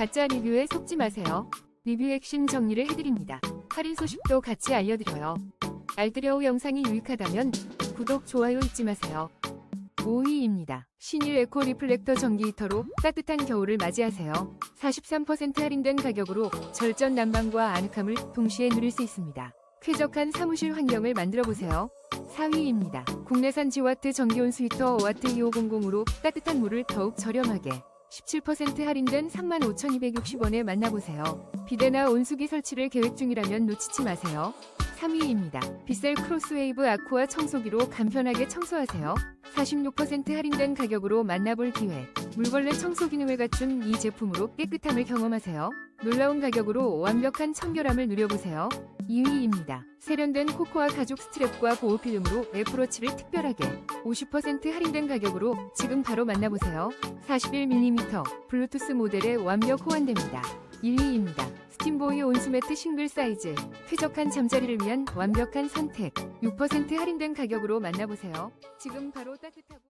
가짜 리뷰에 속지 마세요. 리뷰 핵심 정리를 해드립니다. 할인 소식도 같이 알려드려요. 알뜰여우 영상이 유익하다면 구독, 좋아요 잊지 마세요. 5위입니다. 신일 에코 리플렉터 전기 히터로 따뜻한 겨울을 맞이하세요. 43% 할인된 가격으로 절전 난방과 아늑함을 동시에 누릴 수 있습니다. 쾌적한 사무실 환경을 만들어 보세요. 4위입니다. 국내산 지와트 전기온수 히터 5와트 2500으로 따뜻한 물을 더욱 저렴하게 17% 할인된 35,260원에 만나보세요. 비데나 온수기 설치를 계획 중이라면 놓치지 마세요. 3위입니다. 빗셀 크로스웨이브 아쿠아 청소기로 간편하게 청소하세요. 46% 할인된 가격으로 만나볼 기회. 물걸레 청소 기능을 갖춘 이 제품으로 깨끗함을 경험하세요. 놀라운 가격으로 완벽한 청결함을 누려보세요. 2위입니다. 세련된 코코아 가죽 스트랩과 보호 필름으로 애플워치를 특별하게 50% 할인된 가격으로 지금 바로 만나보세요. 41mm 블루투스 모델에 완벽 호환됩니다. 1위입니다. 스팀보이 온수매트 싱글 사이즈 쾌적한 잠자리를 위한 완벽한 선택 6% 할인된 가격으로 만나보세요. 지금 바로 따뜻하고